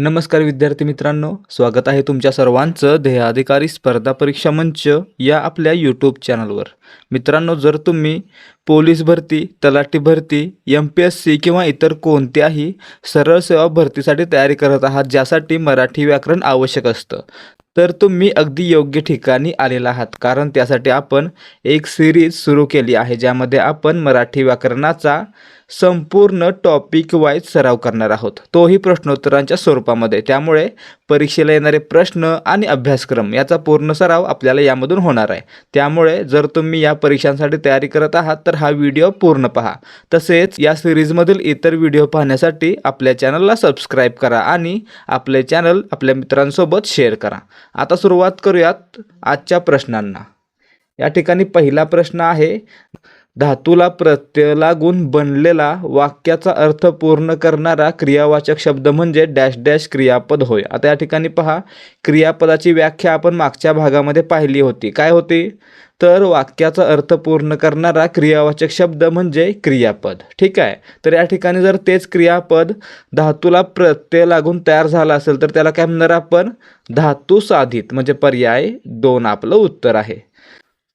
नमस्कार विद्यार्थी मित्रांनो स्वागत आहे तुमच्या सर्वांचं ध्येयाधिकारी स्पर्धा परीक्षा मंच या आपल्या यूट्यूब चॅनलवर मित्रांनो जर तुम्ही पोलीस भरती तलाठी भरती एम पी एस सी किंवा इतर कोणत्याही सरळ सेवा भरतीसाठी तयारी करत आहात ज्यासाठी मराठी व्याकरण आवश्यक असतं तर तुम्ही अगदी योग्य ठिकाणी आलेला आहात. कारण त्यासाठी आपण एक सिरीज सुरू केली आहे ज्यामध्ये आपण मराठी व्याकरणाचा संपूर्ण टॉपिक वाईज सराव करणार आहोत. तोही प्रश्नोत्तरांच्या स्वरूपामध्ये. त्यामुळे परीक्षेला येणारे प्रश्न आणि अभ्यासक्रम याचा पूर्ण सराव आपल्याला यामधून होणार आहे. त्यामुळे जर तुम्ही या परीक्षांसाठी तयारी करत आहात तर हा व्हिडिओ पूर्ण पहा. तसेच या सिरीजमधील इतर व्हिडिओ पाहण्यासाठी आपल्या चॅनलला सबस्क्राईब करा आणि आपले चॅनल आपल्या मित्रांसोबत शेअर करा. आता सुरुवात करूयात आजच्या प्रश्नांना. या ठिकाणी पहिला प्रश्न आहे धातूला प्रत्यय लागून बनलेला वाक्याचा अर्थ पूर्ण करणारा क्रियावाचक शब्द म्हणजे डॅश डॅश क्रियापद होय. आता या ठिकाणी पहा क्रियापदाची व्याख्या आपण मागच्या भागामध्ये पाहिली होती. काय होती? तर वाक्याचा अर्थ पूर्ण करणारा क्रियावाचक शब्द म्हणजे क्रियापद. ठीक आहे? तर या ठिकाणी जर तेच क्रियापद धातूला प्रत्यय लागून तयार झाला असेल तर त्याला काय म्हणणार आपण? धातू साधित म्हणजे पर्याय दोन आपलं उत्तर आहे.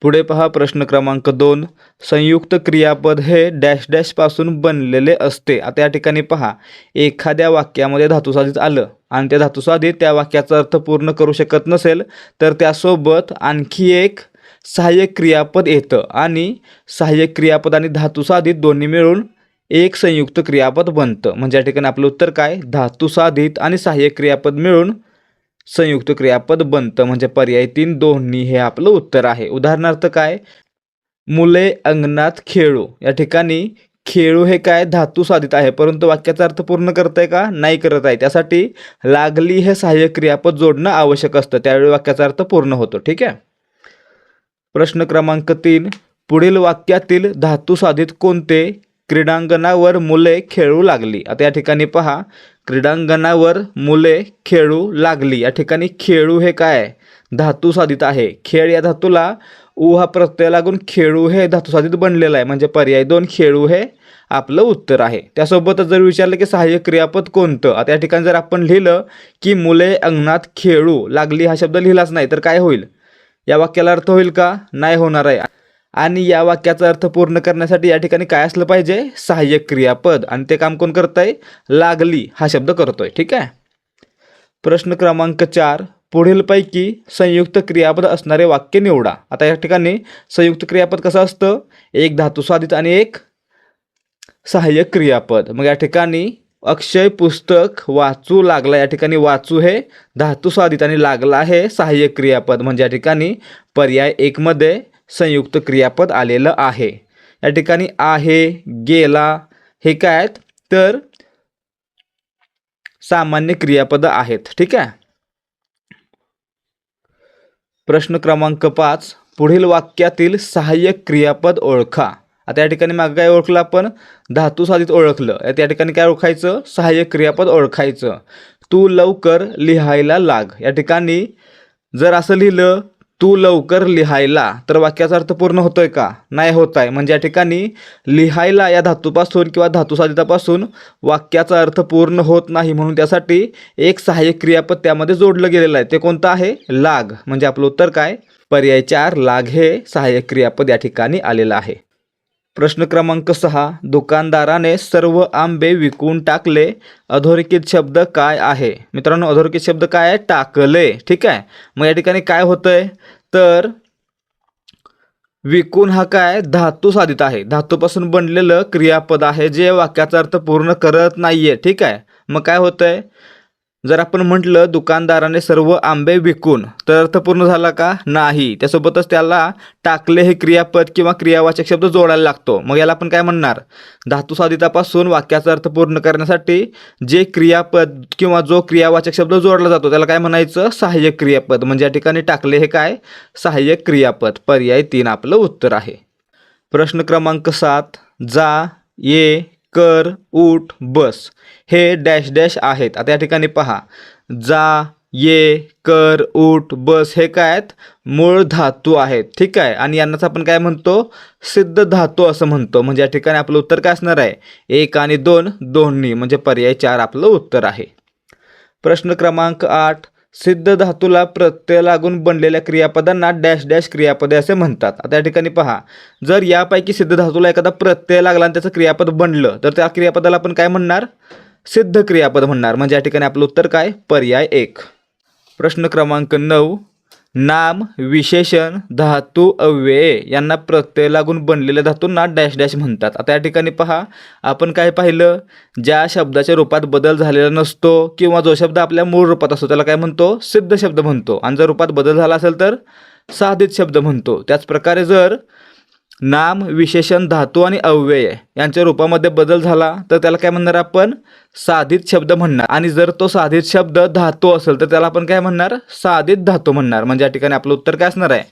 पुढे पहा प्रश्न क्रमांक दोन. संयुक्त क्रियापद हे डॅश डॅशपासून बनलेले असते. आता या ठिकाणी पहा. एखाद्या वाक्यामध्ये धातुसाधित आलं आणि त्या धातुसाधित त्या वाक्याचा अर्थ पूर्ण करू शकत नसेल तर त्यासोबत आणखी एक सहाय्यक क्रियापद येतं आणि सहाय्यक क्रियापद आणि धातुसाधित दोन्ही मिळून एक संयुक्त क्रियापद बनतं. म्हणजे या ठिकाणी आपलं उत्तर काय? धातुसाधित आणि सहाय्यक क्रियापद मिळून संयुक्त क्रियापद बनतं. म्हणजे पर्याय तीन दोन्ही हे आपलं उत्तर आहे. उदाहरणार्थ काय? मुले अंगणात खेळू. या ठिकाणी खेळू हे काय? धातू साधित आहे. परंतु वाक्याचा अर्थ पूर्ण करत आहे का? नाही करत आहे. त्यासाठी लागली हे सहाय्यक क्रियापद जोडणं आवश्यक असतं. त्यावेळी वाक्याचा अर्थ पूर्ण होतो. ठीक आहे? प्रश्न क्रमांक तीन. पुढील वाक्यातील धातू साधित कोणते? क्रीडांगणावर मुले खेळू लागली. आता या ठिकाणी पहा क्रीडांगणावर मुले खेळू लागली. या ठिकाणी खेळू हे काय? धातू साधित आहे. खेळ या धातूला ऊ हा प्रत्यय लागून खेळू हे धातू साधित बनलेलं आहे. म्हणजे पर्याय दोन खेळू हे आपलं उत्तर आहे. त्यासोबतच जर विचारलं की सहाय्य क्रियापद कोणतं? आता या ठिकाणी जर आपण लिहिलं की मुले अंगणात खेळू लागली हा शब्द लिहिलाच नाही तर काय होईल? या वाक्याला अर्थ होईल का? नाही होणार आहे. आणि या वाक्याचा अर्थ पूर्ण करण्यासाठी या ठिकाणी काय असलं पाहिजे? सहाय्यक क्रियापद. आणि ते काम कोण करत आहे लागली हा शब्द करतोय. ठीक आहे? प्रश्न क्रमांक चार. पुढीलपैकी संयुक्त क्रियापद असणारे वाक्य निवडा. आता या ठिकाणी संयुक्त क्रियापद कसं असतं? एक धातू साधित आणि एक सहाय्यक क्रियापद. मग या ठिकाणी अक्षय पुस्तक वाचू लागला. या ठिकाणी वाचू हे धातू साधित आणि लागला हे सहाय्यक क्रियापद. म्हणजे या ठिकाणी पर्याय एकमध्ये संयुक्त क्रियापद आलेलं आहे. या ठिकाणी आहे गेला हे काय आहेत? तर सामान्य क्रियापद आहेत. ठीक आहे? प्रश्न क्रमांक पाच. पुढील वाक्यातील सहाय्यक क्रियापद ओळखा. आता या ठिकाणी मागं काय ओळखलं आपण? धातू साधित ओळखलं. या ठिकाणी काय ओळखायचं? सहाय्यक क्रियापद ओळखायचं. तू लवकर लिहायला लाग. या ठिकाणी जर असं लिहिलं तू लवकर लिहायला. तर वाक्याचा अर्थ पूर्ण होतोय का? नाही होत आहे म्हणजे या ठिकाणी लिहायला या धातूपासून किंवा धातुसाधितापासून वाक्याचा अर्थ पूर्ण होत नाही. म्हणून त्यासाठी एक सहाय्यक क्रियापद त्यामध्ये जोडलं गेलेलं आहे. ते कोणतं आहे? लाग. म्हणजे आपलं उत्तर काय? पर्याय चार. लाग हे सहाय्यक क्रियापद या ठिकाणी आलेलं आहे. प्रश्न क्रमांक सहा. दुकानदाराने सर्व आंबे विकून टाकले. अधोरेखित शब्द काय आहे? मित्रांनो अधोरेखित शब्द काय आहे? टाकले. ठीक आहे? मग या ठिकाणी काय होतंय? तर विकून हा काय? धातू साधित आहे. धातूपासून बनलेलं क्रियापद आहे जे वाक्याचा अर्थ पूर्ण करत नाहीये. ठीक आहे? मग काय होतंय? जर आपण म्हटलं दुकानदाराने सर्व आंबे विकून तर अर्थ पूर्ण झाला का? नाही. त्यासोबतच त्याला टाकले हे क्रियापद किंवा क्रियावाचक शब्द जोडायला लागतो. मग याला आपण काय म्हणणार? धातू साधितापासून वाक्याचा अर्थ पूर्ण करण्यासाठी जे क्रियापद किंवा जो क्रियावाचक शब्द जोडला जातो त्याला काय म्हणायचं? सहाय्यक क्रियापद. म्हणजे या ठिकाणी टाकले हे काय? सहाय्यक क्रियापद. पर्याय तीन आपलं उत्तर आहे. प्रश्न क्रमांक सात. जा ये कर उठ बस हे डॅश डॅश आहेत. आता या ठिकाणी पहा. जा ये कर उठ बस हे काय आहेत? मूळ धातू आहेत. ठीक आहे? आणि यांनाच आपण काय म्हणतो? सिद्ध धातू असं म्हणतो. म्हणजे या ठिकाणी आपलं उत्तर काय असणार आहे? एक आणि दोन दोन्ही. म्हणजे पर्याय चार आपलं उत्तर आहे. प्रश्न क्रमांक आठ. सिद्ध धातूला प्रत्यय लागून बनलेल्या क्रियापदांना डॅश डॅश क्रियापदे असे म्हणतात. आता या ठिकाणी पहा. जर यापैकी सिद्ध धातूला एखादा प्रत्यय लागला आणि त्याचं क्रियापद बनलं तर त्या क्रियापदाला आपण काय म्हणणार? सिद्ध क्रियापद म्हणणार. म्हणजे या ठिकाणी आपलं उत्तर काय? पर्याय एक. प्रश्न क्रमांक नऊ. नाम विशेषण धातू अव्यये यांना प्रत्यय लागून बनलेल्या धातूंना डॅश डॅश म्हणतात. आता या ठिकाणी पहा आपण काय पाहिलं? ज्या शब्दाच्या रूपात बदल झालेला नसतो किंवा जो शब्द आपल्या मूळ रूपात असतो त्याला काय म्हणतो? सिद्ध शब्द म्हणतो. आणि जर रूपात बदल झाला असेल तर साधित शब्द म्हणतो. त्याचप्रकारे जर नाम विशेषण धातू आणि अव्यय यांच्या रूपामध्ये बदल झाला तर त्याला काय म्हणणार आपण? साधित शब्द म्हणणार. आणि जर तो साधित शब्द धातू असेल तर त्याला आपण काय म्हणणार? साधित धातू म्हणणार. म्हणजे या ठिकाणी आपलं उत्तर काय असणार आहे?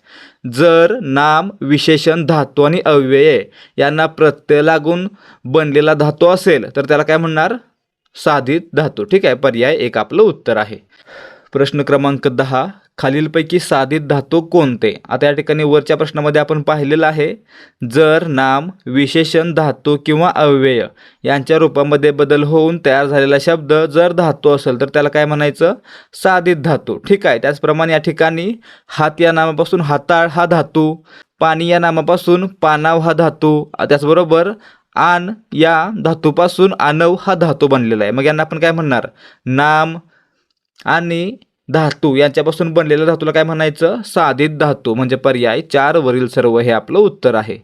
जर नाम विशेषण धातू आणि अव्यय यांना प्रत्यय लागून बनलेला धातू असेल तर त्याला काय म्हणणार? साधित धातू. ठीक आहे पर्याय एक आपलं उत्तर आहे. प्रश्न क्रमांक दहा खालीलपैकी साधित धातू कोणते? आता या ठिकाणी वरच्या प्रश्नामध्ये आपण पाहिलेलं आहे जर नाम विशेषण धातू किंवा अव्यय यांच्या रूपामध्ये बदल होऊन तयार झालेला शब्द जर धातू असेल तर त्याला काय म्हणायचं? साधित धातू. ठीक आहे त्याचप्रमाणे या ठिकाणी हात या नामापासून हाताळ हा धातू पाणी या नामापासून पानाव हा धातू त्याचबरोबर आन या धातूपासून आनव हा धातू बनलेला आहे. मग यांना आपण काय म्हणणार? नाम आणि धातू यांच्यापासून बनलेल्या धातूला काय म्हणायचं? साधित धातू म्हणजे पर्याय चार वरील सर्व हे आपलं उत्तर आहे.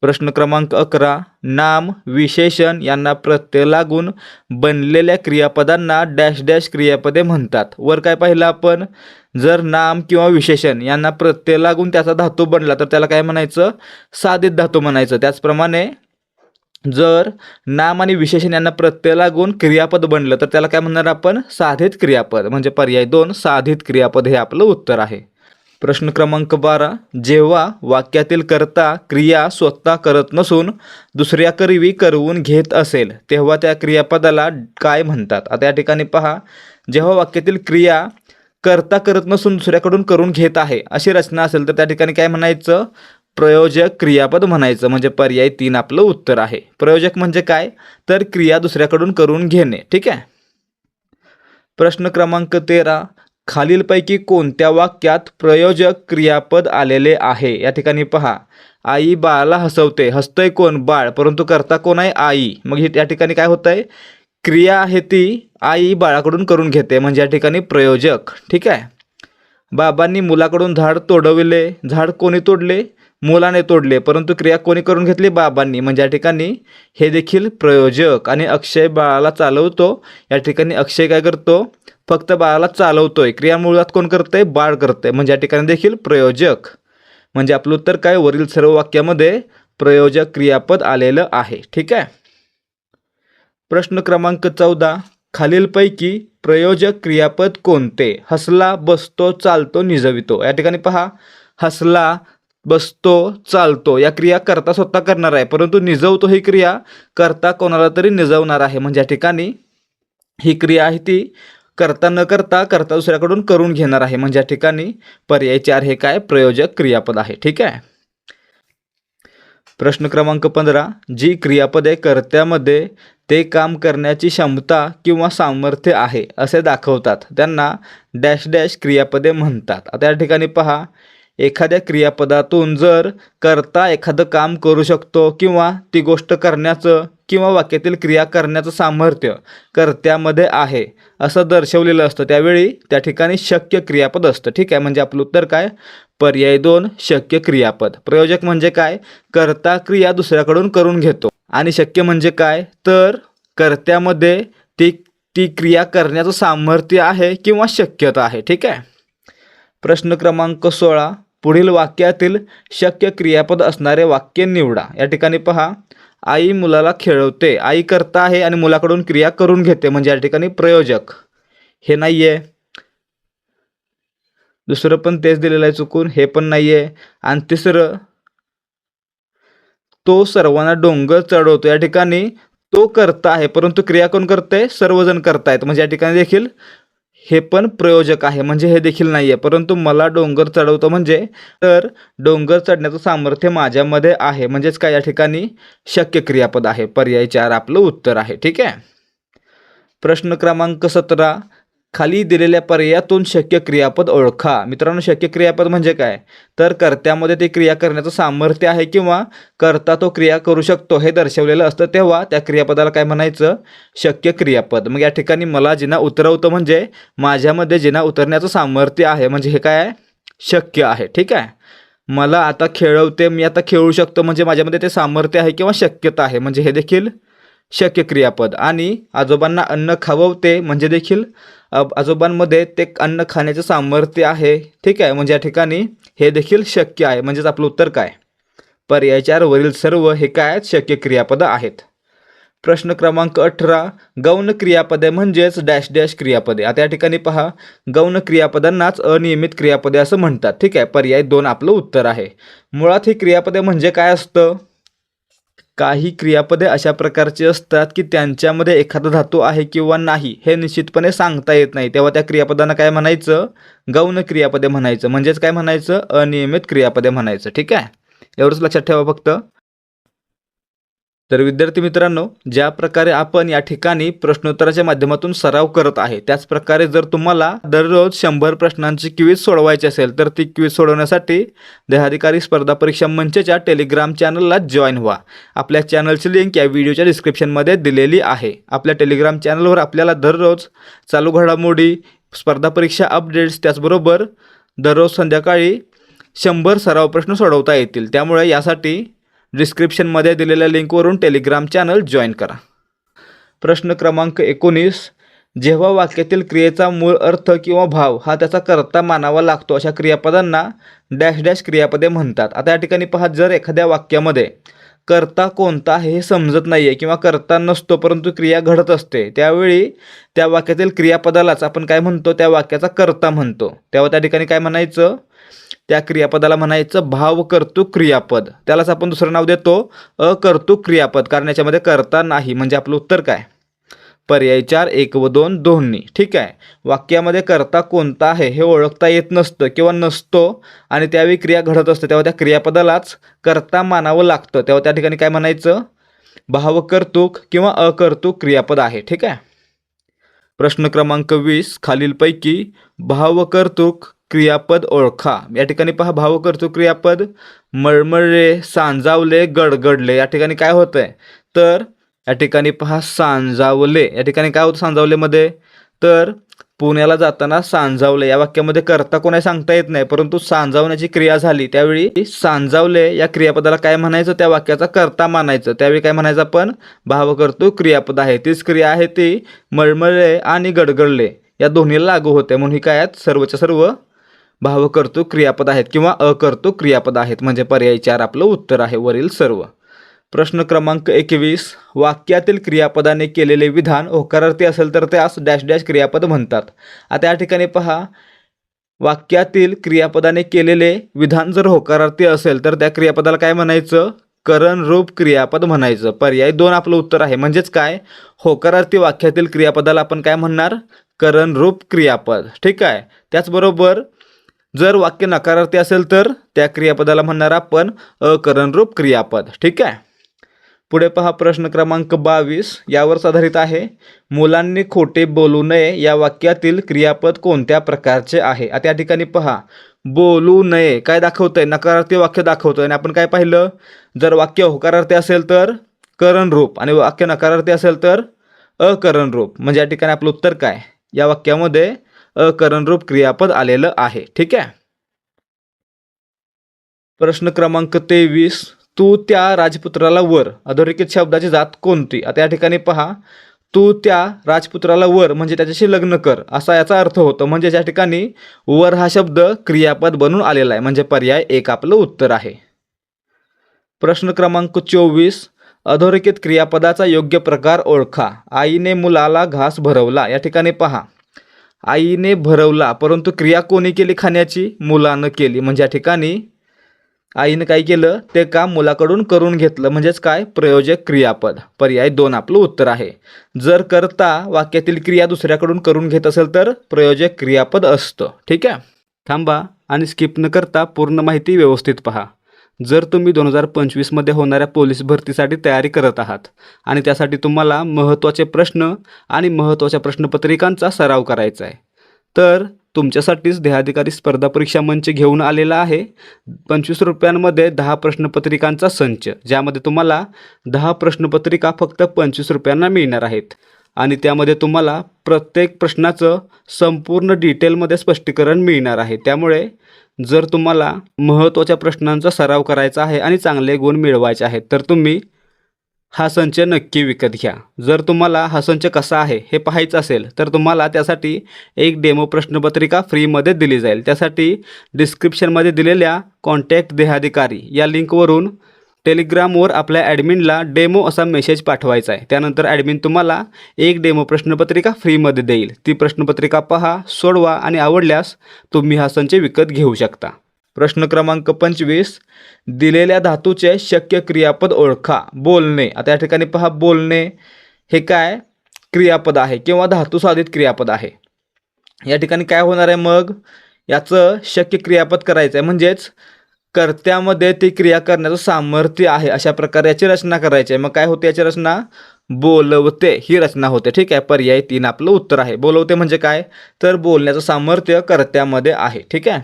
प्रश्न क्रमांक अकरा नाम विशेषण यांना प्रत्यय लागून बनलेल्या क्रियापदांना डॅश डॅश क्रियापदे म्हणतात. वर काय पाहिलं आपण? जर नाम किंवा विशेषण यांना प्रत्यय लागून त्याचा धातू बनला तर त्याला काय म्हणायचं? साधित धातू म्हणायचं. त्याचप्रमाणे जर नाम आणि विशेषण यांना प्रत्यय लागून क्रियापद बनलं तर त्याला काय म्हणणार आपण? साधित क्रियापद. म्हणजे पर्याय दोन साधित क्रियापद हे आपलं उत्तर आहे. प्रश्न क्रमांक बारा जेव्हा वाक्यातील कर्ता क्रिया स्वतः करत नसून दुसऱ्याकरवी करवून घेत असेल तेव्हा त्या क्रियापदाला काय म्हणतात? आता या ठिकाणी पहा जेव्हा वाक्यातील क्रिया कर्ता करत नसून दुसऱ्याकडून करून घेत आहे अशी रचना असेल तर त्या ठिकाणी काय म्हणायचं? प्रयोजक क्रियापद म्हणायचं म्हणजे पर्याय तीन आपलं उत्तर आहे. प्रयोजक म्हणजे काय? तर क्रिया दुसऱ्याकडून करून घेणे. ठीक आहे? प्रश्न क्रमांक तेरा. खालीलपैकी कोणत्या वाक्यात प्रयोजक क्रियापद आलेले आहे? या ठिकाणी पहा. आई बाळाला हसवते. हसतंय कोण? बाळ. परंतु करता कोण आहे? आई. मग हे या ठिकाणी काय होत आहे क्रिया आहे ती आई बाळाकडून करून घेते. म्हणजे या ठिकाणी प्रयोजक. ठीक आहे? बाबांनी मुलाकडून झाड तोडविले. झाड कोणी तोडले? मुलाने तोडले परंतु क्रिया कोणी करून घेतली? बाबांनी. म्हणजे या ठिकाणी हे देखील प्रयोजक आणि अक्षय बाळाला चालवतो. या ठिकाणी अक्षय काय करतो? फक्त बाळाला चालवतोय. क्रिया मुळात कोण करतंय? बाळ करतंय. म्हणजे या ठिकाणी देखील प्रयोजक. म्हणजे आपलं उत्तर काय? वरील सर्व वाक्यामध्ये प्रयोजक क्रियापद आलेलं आहे. ठीक आहे? प्रश्न क्रमांक चौदा. खालीलपैकी प्रयोजक क्रियापद कोणते? हसला बसतो चालतो निजवितो. या ठिकाणी पहा. हसला बसतो चालतो या क्रिया करता स्वतः करणार आहे. परंतु निजवतो ही क्रिया करता कोणाला तरी निजवणार आहे. म्हणजे या ठिकाणी ही क्रिया आहे ती करता न करता करता दुसऱ्याकडून करून घेणार आहे. म्हणजे या ठिकाणी पर्याय चार हे काय? प्रयोजक क्रियापद आहे. ठीक आहे? प्रश्न क्रमांक पंधरा. जी क्रियापदे कर्त्यामध्ये ते काम करण्याची क्षमता किंवा सामर्थ्य आहे असे दाखवतात. त्यांना डॅश डॅश क्रियापदे म्हणतात. आता या ठिकाणी पहा. एखाद्या क्रियापदातून जर करता एखादं काम करू शकतो किंवा ती गोष्ट करण्याचं किंवा वाक्यातील क्रिया करण्याचं सामर्थ्य कर्त्यामध्ये आहे असं दर्शवलेलं असतं. त्यावेळी त्या ठिकाणी शक्य क्रियापद असतं. ठीक आहे? म्हणजे आपलं उत्तर काय? पर्याय दोन शक्य क्रियापद. प्रयोजक म्हणजे काय? कर्ता क्रिया दुसऱ्याकडून करून घेतो. आणि शक्य म्हणजे काय? तर कर्त्यामध्ये ती ती क्रिया करण्याचं सामर्थ्य आहे किंवा शक्यता आहे. ठीक आहे? प्रश्न क्रमांक सोळा. पुढील वाक्यातील शक्य क्रियापद असणारे वाक्य निवडा. या ठिकाणी पहा आई मुलाला खेळवते. आई करता आहे आणि मुलाकडून क्रिया करून घेते म्हणजे या ठिकाणी प्रयोजक. हे नाही आहे दुसरं पण तेच दिलेलं आहे चुकून हे पण नाही आहे आणि तिसरं तो सर्वांना डोंगर चढवतो. या ठिकाणी तो करता आहे परंतु क्रिया कोण करते? सर्वजण करतायत. म्हणजे या ठिकाणी देखील हे पण प्रयोजक आहे म्हणजे हे देखील नाही आहे परंतु मला डोंगर चढवतो म्हणजे तर डोंगर चढण्याचं सामर्थ्य माझ्यामध्ये आहे. म्हणजेच काय? या ठिकाणी शक्य क्रियापद आहे. पर्याय चार आपलं उत्तर आहे. ठीक आहे? प्रश्न क्रमांक सतरा खाली दिलेल्या पर्यायातून शक्य क्रियापद ओळखा. मित्रांनो शक्य क्रियापद म्हणजे काय? तर कर्त्यामध्ये ते क्रिया करण्याचं सामर्थ्य आहे किंवा कर्ता तो क्रिया करू शकतो हे दर्शवलेलं असतं तेव्हा त्या क्रियापदाला काय म्हणायचं? शक्य क्रियापद. मग या ठिकाणी मला जिना उतरवतं म्हणजे माझ्यामध्ये जिना उतरण्याचं सामर्थ्य आहे. म्हणजे हे काय आहे? शक्य आहे. ठीक आहे? मला आता खेळवते मी आता खेळू शकतो म्हणजे माझ्यामध्ये ते सामर्थ्य आहे किंवा शक्यता आहे. म्हणजे हे देखील शक्य क्रियापद आणि आजोबांना अन्न खाववते म्हणजे देखील आजोबांमध्ये ते अन्न खाण्याचं सामर्थ्य आहे. ठीक आहे? म्हणजे या ठिकाणी हे देखील शक्य आहे. म्हणजेच आपलं उत्तर काय? पर्यायचार वरील सर्व हे काय? आहेत शक्य क्रियापदं आहेत. प्रश्न क्रमांक अठरा गौण क्रियापदे म्हणजेच डॅश डॅश क्रियापदे. आता या ठिकाणी पहा गौण क्रियापदांनाच अनियमित क्रियापदे असं म्हणतात. ठीक आहे? पर्याय दोन आपलं उत्तर आहे. मुळात ही क्रियापदे म्हणजे काय असतं? काही क्रियापदे अशा प्रकारची असतात की त्यांच्यामध्ये एखादा धातू आहे किंवा नाही हे निश्चितपणे सांगता येत नाही. तेव्हा त्या क्रियापदांना काय म्हणायचं? गौण क्रियापदे म्हणायचं. म्हणजेच काय म्हणायचं? अनियमित क्रियापदे म्हणायचं. ठीक आहे? एवढंच लक्षात ठेवा फक्त. तर विद्यार्थी मित्रांनो ज्या प्रकारे आपण या ठिकाणी प्रश्नोत्तराच्या माध्यमातून सराव करत आहे त्याच प्रकारे जर तुम्हाला दररोज शंभर प्रश्नांची क्विज सोडवायची असेल तर ती क्विज सोडवण्यासाठी देहाधिकारी स्पर्धा परीक्षा मंचच्या टेलिग्राम चॅनलला जॉईन व्हा. आपल्या चॅनलची लिंक या व्हिडिओच्या डिस्क्रिप्शनमध्ये दिलेली आहे. आपल्या टेलिग्राम चॅनलवर आपल्याला दररोज चालू घडामोडी स्पर्धा परीक्षा अपडेट्स त्याचबरोबर दररोज संध्याकाळी शंभर सराव प्रश्न सोडवता येतील. त्यामुळे यासाठी डिस्क्रिप्शनमध्ये दिलेल्या लिंकवरून टेलिग्राम चॅनल जॉईन करा. प्रश्न क्रमांक एकोणीस. जेव्हा वाक्यातील क्रियेचा मूळ अर्थ किंवा भाव हा त्याचा कर्ता मानावा लागतो अशा क्रियापदांना डॅश डॅश क्रियापदे म्हणतात. आता या ठिकाणी पहा जर एखाद्या वाक्यामध्ये कर्ता कोणता आहे हे समजत नाही आहे किंवा कर्ता नसतो परंतु क्रिया घडत असते त्यावेळी त्या वाक्यातील क्रियापदालाच आपण काय म्हणतो? त्या वाक्याचा कर्ता म्हणतो. तेव्हा त्या ठिकाणी काय म्हणायचं? त्या क्रियापदाला म्हणायचं भावकर्तुक क्रियापद. त्यालाच आपण दुसरं नाव देतो अकर्तुक क्रियापद. कारण याच्यामध्ये करता नाही म्हणजे आपलं उत्तर काय? पर्याय चार एक व दोन दोन्ही. ठीक आहे? वाक्यामध्ये करता कोणता आहे हे ओळखता येत नसतं किंवा नसतो आणि त्यावेळी क्रिया घडत असते तेव्हा त्या क्रियापदालाच करता मानावं लागतं. तेव्हा त्या ठिकाणी काय म्हणायचं? भावकर्तुक किंवा अकर्तुक क्रियापद आहे. ठीक आहे? प्रश्न क्रमांक वीस खालीलपैकी भावकर्तुक क्रियापद ओळखा. या ठिकाणी पहा भावकर्तृक क्रियापद. मळमळले सांजावले गडगडले. या ठिकाणी काय होतं आहे तर या ठिकाणी पहा सांजावले. या ठिकाणी काय होतं सांजावलेमध्ये? तर पुण्याला जाताना सांजावले. या वाक्यामध्ये करता कोणाही सांगता येत नाही परंतु सांजावण्याची क्रिया झाली. त्यावेळी सांजावले या क्रियापदाला काय म्हणायचं? त्या वाक्याचा करता मानायचं. त्यावेळी काय म्हणायचं आपण? भावकर्तृक क्रियापद आहे. तीच क्रिया आहे ती मळमळले आणि गडगडले. या दोन्हीला लागू होते. म्हणून ही काय आहेत? सर्वच्या सर्व भावकर्तृक क्रियापद आहेत किंवा अकर्तृक क्रियापद आहेत म्हणजे पर्याय चार आपलं उत्तर आहे वरील सर्व. प्रश्न क्रमांक एकवीस वाक्यातील क्रियापदाने केलेले विधान होकारार्थी असेल तर त्यास डॅश डॅश क्रियापद म्हणतात. आता या ठिकाणी पहा वाक्यातील क्रियापदाने केलेले विधान जर होकारार्थी असेल तर त्या क्रियापदाला काय म्हणायचं? करणरूप क्रियापद म्हणायचं. पर्याय दोन आपलं उत्तर आहे. म्हणजेच काय? होकारार्थी वाक्यातील क्रियापदाला आपण काय म्हणणार? करणरूप क्रियापद. ठीक आहे? त्याचबरोबर जर वाक्य नकारार्थी असेल तर त्या क्रियापदाला म्हणणार आपण अकरणरूप क्रियापद. ठीक आहे? पुढे पहा प्रश्न क्रमांक बावीस. यावरच आधारित आहे मुलांनी खोटे बोलू नये या वाक्यातील क्रियापद कोणत्या प्रकारचे आहे? आता या ठिकाणी पहा बोलू नये. काय दाखवतंय? नकारार्थी वाक्य दाखवतं आणि आपण काय पाहिलं? जर वाक्य होकारार्थी असेल तर करणरूप. आणि वाक्य नकारार्थी असेल तर अकरण रूप म्हणजे या ठिकाणी आपलं उत्तर काय? या वाक्यामध्ये अकरणरूप क्रियापद आलेलं आहे. ठीक आहे? प्रश्न क्रमांक तेवीस. तू त्या राजपुत्राला वर. अधोरेखित शब्दाची जात कोणती? आता या ठिकाणी पहा. तू त्या राजपुत्राला वर म्हणजे त्याच्याशी लग्न कर. असा याचा अर्थ होतो. म्हणजे या ठिकाणी वर हा शब्द क्रियापद बनून आलेला आहे. म्हणजे पर्याय एक आपलं उत्तर आहे. प्रश्न क्रमांक चोवीस. अधोरेखित क्रियापदाचा योग्य प्रकार ओळखा. आईने मुलाला घास भरवला. या ठिकाणी पहा. आईने भरवला परंतु क्रिया कोणी केली खाण्याची? मुलानं केली. म्हणजे या ठिकाणी आईनं काय केलं? ते काम मुलाकडून करून घेतलं. म्हणजेच काय? प्रयोजक क्रियापद. पर्याय दोन आपलं उत्तर आहे. जर करता वाक्यातील क्रिया दुसऱ्याकडून करून घेत असेल तर प्रयोजक क्रियापद असतं. ठीक आहे? थांबा आणि स्किप न करता पूर्ण माहिती व्यवस्थित पहा. जर तुम्ही दोन हजार पंचवीसमध्ये होणाऱ्या पोलीस भरतीसाठी तयारी करत आहात आणि त्यासाठी तुम्हाला महत्त्वाचे प्रश्न आणि महत्त्वाच्या प्रश्नपत्रिकांचा सराव करायचा आहे तर तुमच्यासाठीच देहाधिकारी स्पर्धा परीक्षा मंच घेऊन आलेला आहे. पंचवीस रुपयांमध्ये दहा प्रश्नपत्रिकांचा संच ज्यामध्ये तुम्हाला दहा प्रश्नपत्रिका फक्त पंचवीस रुपयांना मिळणार आहेत. आणि त्यामध्ये तुम्हाला प्रत्येक प्रश्नाचं संपूर्ण डिटेलमध्ये स्पष्टीकरण मिळणार आहे. त्यामुळे जर तुम्हाला महत्त्वाच्या प्रश्नांचा सराव करायचा आहे आणि चांगले गुण मिळवायचे आहेत तर तुम्ही हा संच नक्की विकत घ्या. जर तुम्हाला हा संच कसा आहे हे पाहायचं असेल तर तुम्हाला त्यासाठी एक डेमो प्रश्नपत्रिका फ्रीमध्ये दिली जाईल. त्यासाठी डिस्क्रिप्शनमध्ये दिलेल्या कॉन्टॅक्ट देहाधिकारी या लिंकवरून टेलिग्रामवर आपल्या ॲडमिनला डेमो असा मेसेज पाठवायचा आहे. त्यानंतर ॲडमिन तुम्हाला एक डेमो प्रश्नपत्रिका फ्रीमध्ये देईल. ती प्रश्नपत्रिका पहा सोडवा आणि आवडल्यास तुम्ही हा संच विकत घेऊ शकता. प्रश्न क्रमांक पंचवीस दिलेल्या धातूचे शक्य क्रियापद ओळखा. बोलणे. आता या ठिकाणी पहा बोलणे हे काय क्रियापद आहे किंवा धातू साधित क्रियापद आहे. या ठिकाणी काय होणार आहे मग? याचं शक्य क्रियापद करायचं आहे म्हणजेच कर्त्यामध्ये ती क्रिया करण्याचं सामर्थ्य आहे अशा प्रकारे याची रचना करायची आहे. मग काय होते याची रचना? बोलवते ही रचना होते. ठीक आहे पर्याय तीन आपलं उत्तर आहे. बोलवते म्हणजे काय? तर बोलण्याचं सामर्थ्य कर्त्यामध्ये आहे. ठीक आहे?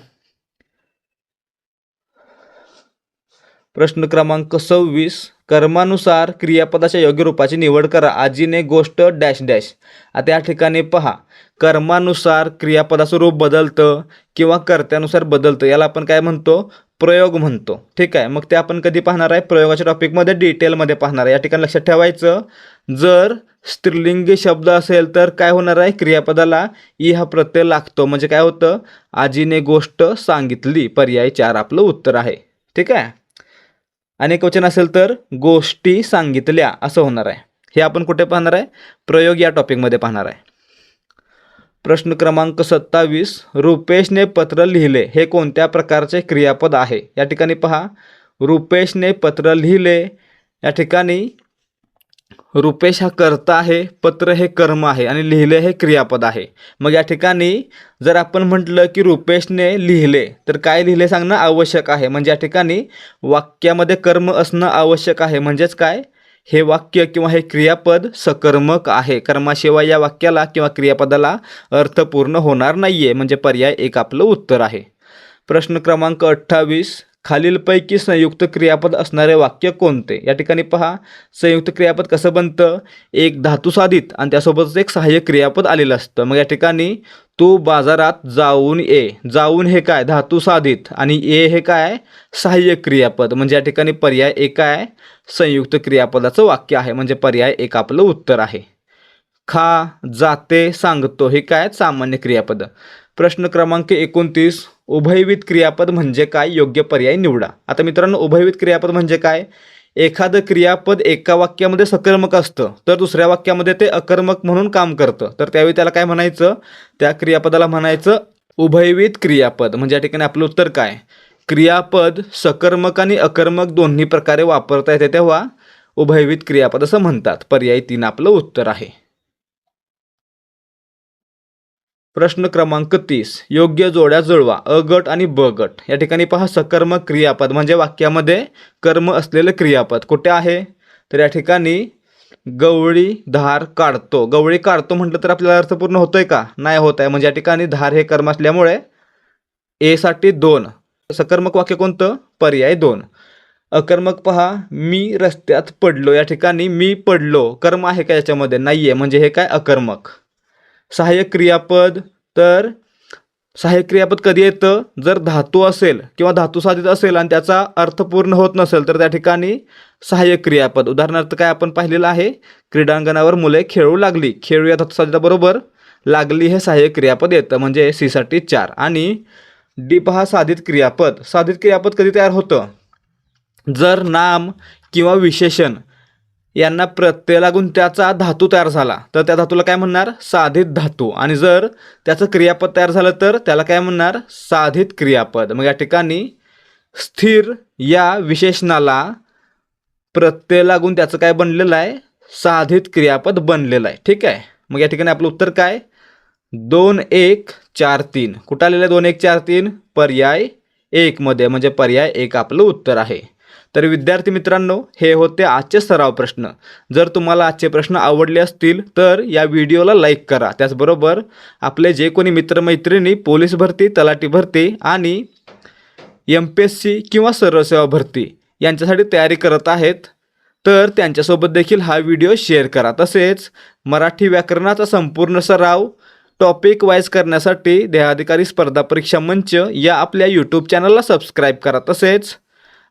प्रश्न क्रमांक सव्वीस. कर्मानुसार क्रियापदाच्या योग्य रूपाची निवड करा. आजीने गोष्ट डॅश डॅश. आता या ठिकाणी पहा. कर्मानुसार क्रियापदाचं रूप बदलतं किंवा कर्त्यानुसार बदलतं याला आपण काय म्हणतो? प्रयोग म्हणतो. ठीक आहे? मग ते आपण कधी पाहणार आहे? प्रयोगाच्या टॉपिकमध्ये डिटेलमध्ये पाहणार आहे. या ठिकाणी लक्षात ठेवायचं जर स्त्रीलिंगी शब्द असेल तर काय होणार आहे? क्रियापदाला ई हा प्रत्यय लागतो. म्हणजे काय होतं? आजीने गोष्ट सांगितली. पर्याय चार आपलं उत्तर आहे. ठीक आहे? अनेक वचन असेल तर गोष्टी सांगितल्या. असं होणार आहे. हे आपण कुठे पाहणार आहे? प्रयोग या टॉपिकमध्ये पाहणार आहे. प्रश्न क्रमांक सत्तावीस रुपेशने पत्र लिहिले. हे कोणत्या प्रकारचे क्रियापद आहे? या ठिकाणी पहा. रुपेशने पत्र लिहिले. या ठिकाणी रुपेश हा कर्ता आहे पत्र हे कर्म आहे आणि लिहिले हे क्रियापद आहे. मग या ठिकाणी जर आपण म्हटलं की रुपेशने लिहिले तर काय लिहिले सांगणं आवश्यक आहे? म्हणजे या ठिकाणी वाक्यामध्ये कर्म असणं आवश्यक आहे. म्हणजेच काय? हे वाक्य किंवा हे क्रियापद सकर्मक आहे. कर्माशिवाय या वाक्याला किंवा क्रियापदाला अर्थपूर्ण होणार नाही आहे म्हणजे पर्याय एक आपलं उत्तर आहे. प्रश्न क्रमांक अठ्ठावीस. खालीलपैकी संयुक्त क्रियापद असणारे वाक्य कोणते? या ठिकाणी पहा. संयुक्त क्रियापद कसं बनतं? एक धातू साधित आणि त्यासोबतच एक सहाय्य क्रियापद आलेलं असतं. मग या ठिकाणी तू बाजारात जाऊन ये. जाऊन हे काय? धातू साधित आणि ए हे काय? सहाय्य क्रियापद. म्हणजे या ठिकाणी पर्याय एक आहे. संयुक्त क्रियापदाचं वाक्य आहे. म्हणजे पर्याय एक आपलं उत्तर आहे. खा जाते सांगतो. हे काय? सामान्य क्रियापद. प्रश्न क्रमांक एकोणतीस उभयविध क्रियापद म्हणजे काय? योग्य पर्याय निवडा. आता मित्रांनो उभयविध क्रियापद म्हणजे काय? एखादं क्रियापद एका वाक्यामध्ये सकर्मक असतं तर दुसऱ्या वाक्यामध्ये ते अकर्मक म्हणून काम करतं. तर त्यावेळी त्याला काय म्हणायचं? त्या क्रियापदाला म्हणायचं उभयविध क्रियापद. म्हणजे या ठिकाणी आपलं उत्तर काय? क्रियापद सकर्मक आणि अकर्मक दोन्ही प्रकारे वापरता येते तेव्हा उभयविध क्रियापद असं म्हणतात. पर्याय तीन आपलं उत्तर आहे. प्रश्न क्रमांक तीस योग्य जोड्या जुळवा अ गट आणि ब गट. या ठिकाणी पहा सकर्मक क्रियापद म्हणजे वाक्यामध्ये कर्म असलेलं क्रियापद कुठे आहे? तर या ठिकाणी गवळी धार काढतो. गवळी काढतो म्हटलं तर आपल्याला अर्थपूर्ण होतोय का? नाही होत आहे. म्हणजे या ठिकाणी धार हे कर्म असल्यामुळे एसाठी दोन. सकर्मक वाक्य कोणतं? पर्याय दोन. अकर्मक पहा मी रस्त्यात पडलो. या ठिकाणी मी पडलो. कर्म आहे का याच्यामध्ये? नाही आहे म्हणजे हे काय? अकर्मक. सहाय्यक क्रियापद तर सहाय्यक क्रियापद कधी येतं? जर धातू असेल किंवा धातू साधित असेल आणि त्याचा अर्थ पूर्ण होत नसेल तर त्या ठिकाणी सहाय्यक क्रियापद उदाहरणार्थ काय आपण पाहिलेलं आहे? क्रीडांगणावर मुले खेळू लागली. खेळू या धातू साधिताबरोबर लागली हे सहाय्यक क्रियापद येतं म्हणजे सीसाठी चार. आणि डी पहा साधित क्रियापद. साधित क्रियापद कधी तयार होतं? जर नाम किंवा विशेषण यांना प्रत्यय लागून त्याचा धातू तयार झाला. तर त्या धातूला काय म्हणणार? साधित धातू. आणि जर त्याचं क्रियापद तयार झालं तर त्याला काय म्हणणार? साधित क्रियापद. मग या ठिकाणी स्थिर या विशेषणाला प्रत्यय लागून त्याचं काय बनलेलं आहे? साधित क्रियापद बनलेलं आहे. ठीक आहे? मग या ठिकाणी आपलं उत्तर काय? दोन एक चार तीन. कुठं आलेलं आहे दोन एक चार तीन? पर्याय एकमध्ये म्हणजे पर्याय एक आपलं उत्तर आहे. तर विद्यार्थी मित्रांनो हे होते आजचे सराव प्रश्न. जर तुम्हाला आजचे प्रश्न आवडले असतील तर या व्हिडिओला लाईक करा. त्याचबरोबर आपले जे कोणी मित्रमैत्रिणी पोलीस भरती तलाठी भरती आणि एम पी एस सी किंवा सर्वसेवा भरती यांच्यासाठी तयारी करत आहेत तर त्यांच्यासोबत देखील हा व्हिडिओ शेअर करा. तसेच मराठी व्याकरणाचा संपूर्ण सराव टॉपिक वाईज करण्यासाठी देहाधिकारी स्पर्धा परीक्षा मंच या आपल्या यूट्यूब चॅनलला सबस्क्राईब करा. तसेच